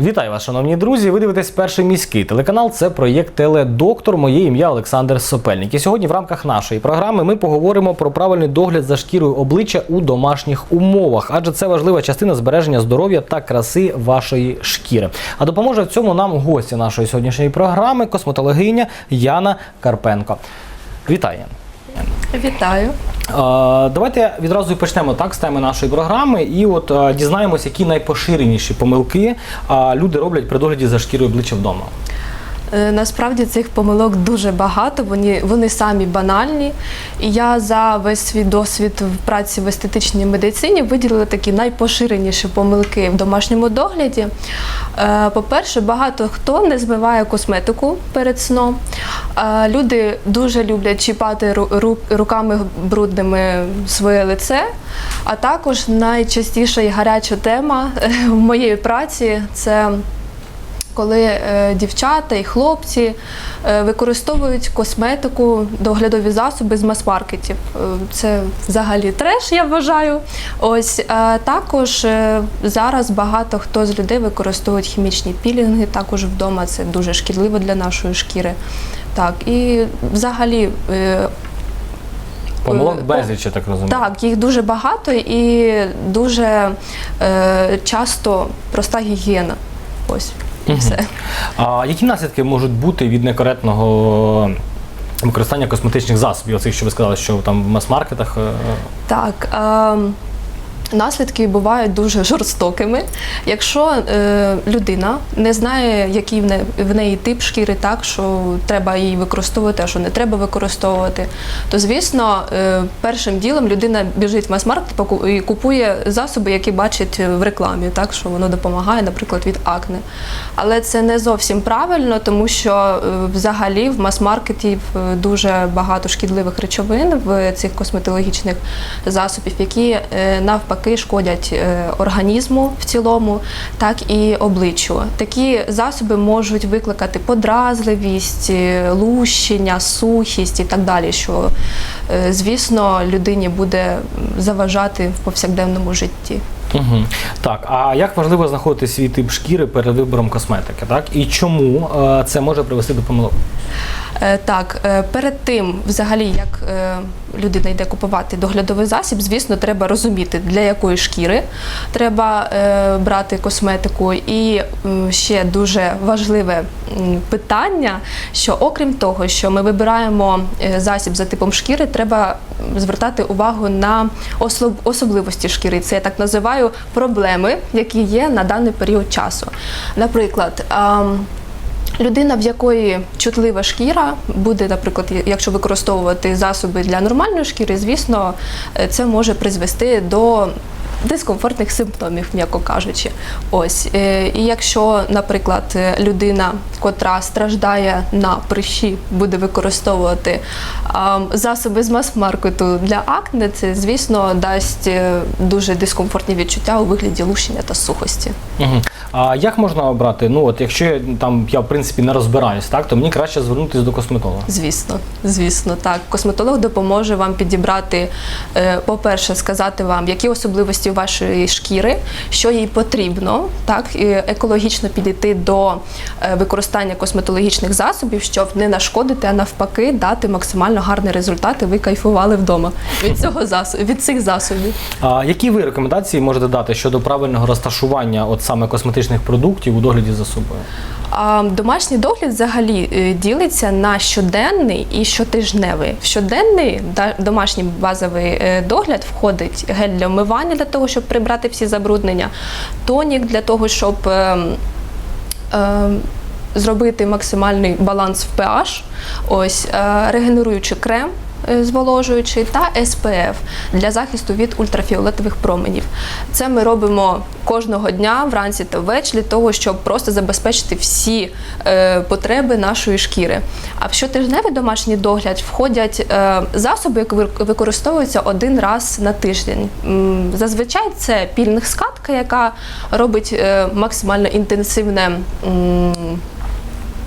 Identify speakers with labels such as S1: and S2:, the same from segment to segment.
S1: Вітаю вас, шановні друзі. Ви дивитесь перший міський телеканал. Це проєкт Теледоктор. Моє ім'я Олександр Сопельник. І сьогодні в рамках нашої програми ми поговоримо про правильний догляд за шкірою обличчя у домашніх умовах, адже це важлива частина збереження здоров'я та краси вашої шкіри. А допоможе в цьому нам гостя нашої сьогоднішньої програми, косметологиня Яна Карпенко. Вітаю.
S2: Вітаю.
S1: Е, Давайте відразу і почнемо так з теми нашої програми, і от е, дізнаємося, які найпоширеніші помилки е, люди роблять при догляді за шкірою обличчя вдома.
S2: Е, Насправді цих помилок дуже багато, вони, вони самі банальні. І я за весь свій досвід в праці в естетичній медицині виділила такі найпоширеніші помилки в домашньому догляді. Е, По-перше, багато хто не змиває косметику перед сном. Е, Люди дуже люблять чіпати ру- ру- руками брудними своє лице. А також найчастіша і гаряча тема в моєї праці це коли е, дівчата і хлопці е, використовують косметику, доглядові засоби з мас-маркетів. Е, це взагалі треш, я вважаю. Ось також зараз багато хто з людей використовують хімічні пілінги. Також вдома це дуже шкідливо для нашої шкіри. Так, і взагалі.
S1: Помилок безліч, я так розумію.
S2: так, їх дуже багато і дуже е, часто проста гігієна. Ось і все.
S1: А які наслідки можуть бути від некоректного використання косметичних засобів? Оцих, що ви сказали, що там в мас-маркетах. е,
S2: Так. ем, Наслідки бувають дуже жорстокими. Якщо е, людина не знає, який в, не, в неї тип шкіри, так що треба її використовувати, а що не треба використовувати, то звісно, е, першим ділом людина біжить в мас-маркет і купує засоби, які бачить в рекламі, так що воно допомагає, наприклад, від акне. Але це не зовсім правильно, тому що е, взагалі в мас-маркеті е, дуже багато шкідливих речовин в цих косметологічних засобів, які е, навпаки шкодять е, організму в цілому, так і обличчю. Такі засоби можуть викликати подразливість, е, лущення, сухість і так далі, що, е, звісно, людині буде заважати в повсякденному житті.
S1: Угу. Так, а як важливо знаходити свій тип шкіри перед вибором косметики? Так? І чому це може привести до помилок?
S2: Е, Так, е, перед тим, взагалі, як е, людина йде купувати доглядовий засіб, звісно, треба розуміти, для якої шкіри треба брати косметику. І ще дуже важливе питання, що окрім того, що ми вибираємо засіб за типом шкіри, треба звертати увагу на особливості шкіри. Це я так називаю проблеми, які є на даний період часу. Наприклад, Людина, в якої чутлива шкіра, буде, наприклад, якщо використовувати засоби для нормальної шкіри, звісно, е, це може призвести до дискомфортних симптомів, м'яко кажучи. Ось. Е, І якщо, наприклад, людина, котра страждає на прищі, буде використовувати засоби з мас-маркету для акне, це, звісно, дасть е, дуже дискомфортні відчуття у вигляді лущення та сухості.
S1: Угу. А як можна обрати? Ну, от якщо я, там я в принципі не розбираюсь, так, то мені краще звернутися до косметолога.
S2: Звісно, звісно, так. Косметолог допоможе вам підібрати, е, по-перше, сказати вам, які особливості вашої шкіри, що їй потрібно, так, і екологічно підійти до е, використання косметологічних засобів, щоб не нашкодити, а навпаки, дати максимально гарний результат, і ви кайфували вдома від цього засобу, від цих засобів.
S1: А які ви рекомендації можете дати щодо правильного розташування от саме косметичних продуктів у догляді за собою?
S2: А домашній догляд взагалі е, ділиться на щоденний і щотижневий. В щоденний домашній базовий е, догляд входить гель для вмивання для того, щоб прибрати всі забруднення, тонік для того, щоб ем, ем, зробити максимальний баланс в pH, ось е, регенеруючий крем. Е, Зволожуючий та SPF для захисту від ультрафіолетових променів. Це ми робимо кожного дня вранці та ввечері того, щоб просто забезпечити всі е, потреби нашої шкіри. А в щотижневий домашній догляд входять е, засоби, які використовуються один раз на тиждень. Зазвичай це пільних-скатка, яка робить максимально інтенсивне.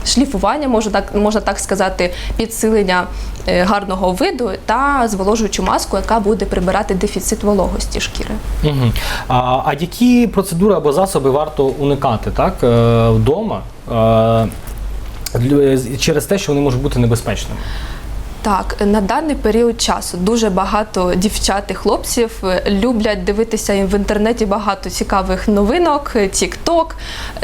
S2: Шліфування, можна так, можна так сказати, підсилення е, гарного виду та зволожуючу маску, яка буде прибирати дефіцит вологості шкіри.
S1: Угу. А, а які процедури або засоби варто уникати так, е, вдома е, через те, що вони можуть бути небезпечними?
S2: Так, на даний період часу дуже багато дівчат і хлопців е, люблять дивитися в інтернеті багато цікавих новинок, TikTok.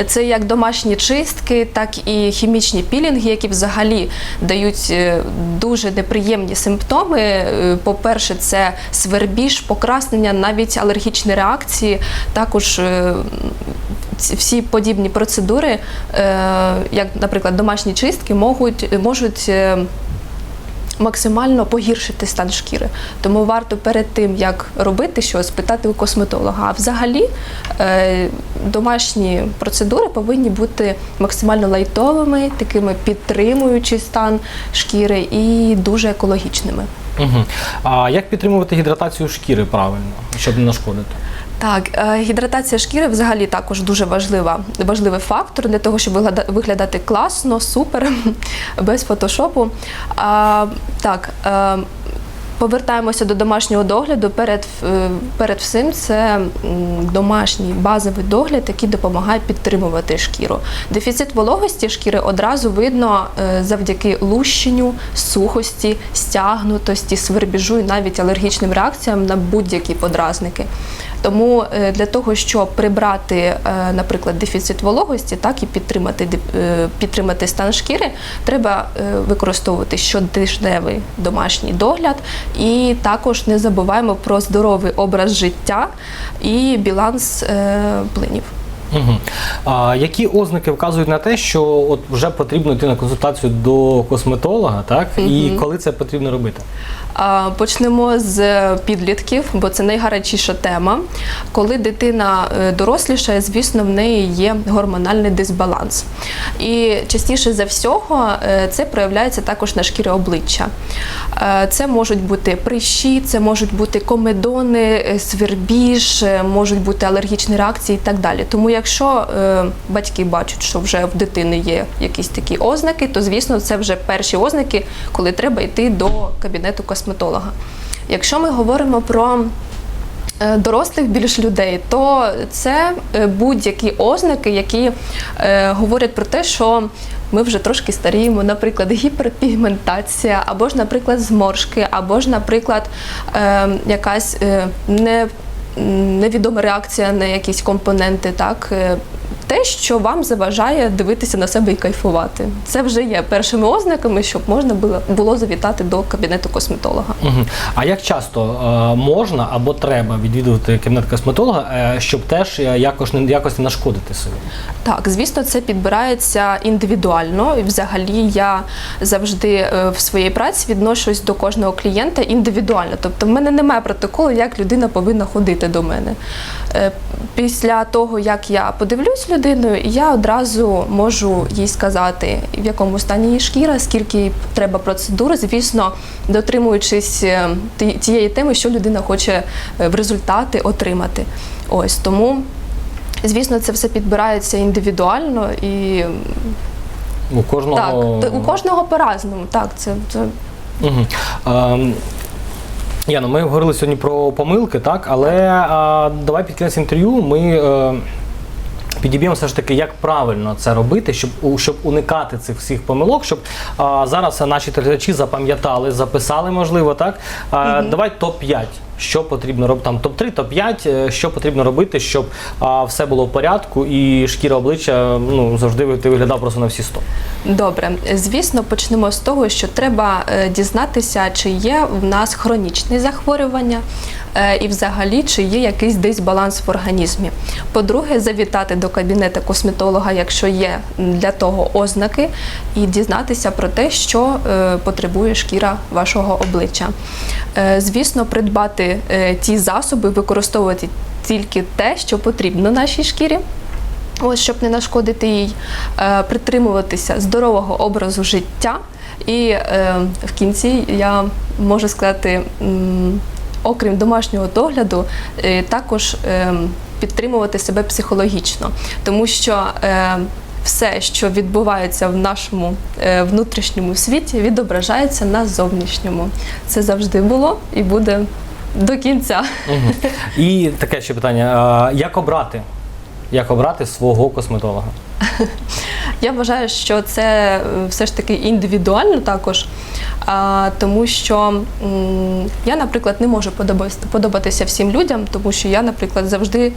S2: Це як домашні чистки, так і хімічні пілінги, які взагалі дають е, дуже неприємні симптоми. Е, По-перше, це свербіж, покраснення, навіть алергічні реакції. Також е, всі подібні процедури, е, як, наприклад, домашні чистки, можуть, можуть е, максимально погіршити стан шкіри. Тому варто перед тим, як робити щось, питати у косметолога. А взагалі е, домашні процедури повинні бути максимально лайтовими, такими підтримуючи стан шкіри і дуже екологічними.
S1: Угу. А як підтримувати гідратацію шкіри правильно, щоб не нашкодити?
S2: Так, е, гідратація шкіри взагалі також дуже важлива, важливий фактор для того, щоб вигляда- виглядати класно, супер, без фотошопу. А, так, е, повертаємося до домашнього догляду. Перед, е, перед всім це домашній базовий догляд, який допомагає підтримувати шкіру. Дефіцит вологості шкіри одразу видно завдяки лущенню, сухості, стягнутості, свербіжу і навіть алергічним реакціям на будь-які подразники. Тому е, для того, щоб прибрати, е, наприклад, дефіцит вологості, так і підтримати, е, підтримати стан шкіри, треба використовувати щотижневий домашній догляд. І також не забуваємо про здоровий образ життя і баланс е, плинів.
S1: Угу. А які ознаки вказують на те, що от вже потрібно йти на консультацію до косметолога, так? І коли це потрібно робити?
S2: А, Почнемо з підлітків, бо це найгарячіша тема. Коли дитина е, дорослішає, звісно, в неї є гормональний дисбаланс. І частіше за всього е, це проявляється також на шкірі обличчя. Е, Це можуть бути прищі, це можуть бути комедони, свербіж, можуть бути алергічні реакції і так далі. Тому якщо е, батьки бачать, що вже в дитини є якісь такі ознаки, то звісно це вже перші ознаки, коли треба йти до кабінету косметолога. Якщо ми говоримо про е, дорослих більш людей, то це е, будь-які ознаки, які е, говорять про те, що ми вже трошки старіємо, наприклад, гіперпігментація, або ж, наприклад, зморшки, або ж, наприклад, е, якась е, не, невідома реакція на якісь компоненти, так. Те, що вам заважає дивитися на себе і кайфувати, це вже є першими ознаками, щоб можна було, було завітати до кабінету косметолога.
S1: Угу. А як часто е, можна або треба відвідувати кабінет косметолога, е, щоб теж е, якось не якось не нашкодити собі?
S2: Так, звісно, це підбирається індивідуально. І взагалі я завжди в своїй праці відношусь до кожного клієнта індивідуально. Тобто, в мене немає протоколу, як людина повинна ходити до мене. Після того, як я подивлюсь людиною, я одразу можу їй сказати, в якому стані її шкіра, скільки їй треба процедур, звісно, дотримуючись е, тієї теми, що людина хоче е, в результати отримати. Ось тому. Звісно, це все підбирається індивідуально і
S1: У кожного
S2: так, у кожного по-разному. Так, це, це
S1: Угу. Ем, Яно, ми говорили сьогодні про помилки, так, але а, давай під кінець інтерв'ю ми е, підіб'ємо все ж таки, як правильно це робити, щоб, щоб уникати цих всіх помилок, щоб а, зараз наші телеглядачі запам'ятали, записали, можливо, так. А, Давай топ-5. Що потрібно робити там топ-3, топ-5, е, що потрібно робити, щоб а, все було в порядку і шкіра обличчя ну, завжди ти виглядав просто на всі 100.
S2: добре. Звісно, почнемо з того, що треба е, дізнатися, чи є в нас хронічні захворювання, е, і взагалі чи є якийсь дисбаланс в організмі. По-друге, завітати до кабінету косметолога, якщо є для того ознаки, і дізнатися про те, що потребує шкіра вашого обличчя. Звісно, придбати е, ті засоби, використовувати тільки те, що потрібно нашій шкірі. Ось щоб не нашкодити їй, е, притримуватися здорового образу життя. І е, в кінці я можу сказати, м, окрім домашнього догляду, е, також е, підтримувати себе психологічно, тому що е, все, що відбувається в нашому е, внутрішньому світі, відображається на зовнішньому. Це завжди було і буде до кінця.
S1: І таке ще питання: як обрати? Як обрати свого косметолога?
S2: Я вважаю, що це е, все ж таки індивідуально також, тому що я, наприклад, не можу подобатися, всім людям, тому що я, наприклад, завжди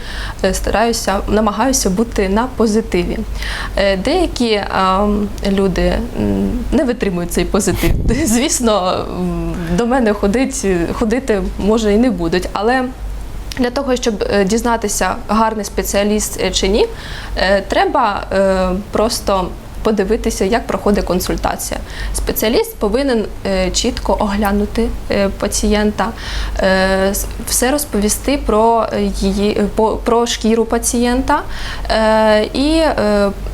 S2: е, стараюся, намагаюся бути на позитиві. Е, Деякі люди не витримують цей позитив. Звісно, до мене ходить, ходити може і не будуть, але для того, щоб е, дізнатися, гарний спеціаліст чи ні, треба просто подивитися, як проходить консультація. Спеціаліст повинен е, чітко оглянути е, пацієнта, е, все розповісти про її про шкіру пацієнта і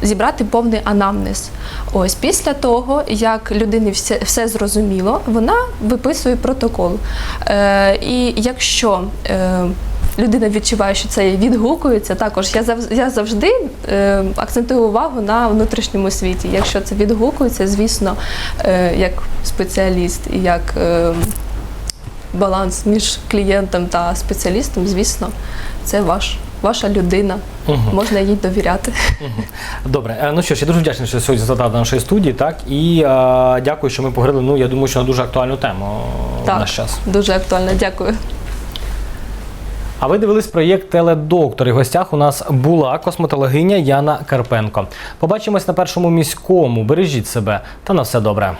S2: зібрати повний анамнез. Ось після того, як людині все, все зрозуміло, вона виписує протокол. І якщо людина відчуває, що це відгукується, також я завжди, я завжди е, акцентую увагу на внутрішньому світі. Якщо це відгукується, звісно, е, як спеціаліст і як е, баланс між клієнтом та спеціалістом, звісно, це ваш, ваша людина.
S1: Мгм.
S2: Можна їй довіряти.
S1: Добре, е, ну що ж, я дуже вдячний, що сьогодні задав до нашої студії, так і е, дякую, що ми поговорили. Ну я думаю, що на дуже актуальну тему е, в наш час.
S2: Дуже актуально. Дякую.
S1: А ви дивились проєкт Теледоктор. І в гостях у нас була косметологиня Яна Карпенко. Побачимось на першому міському. Бережіть себе та на все добре.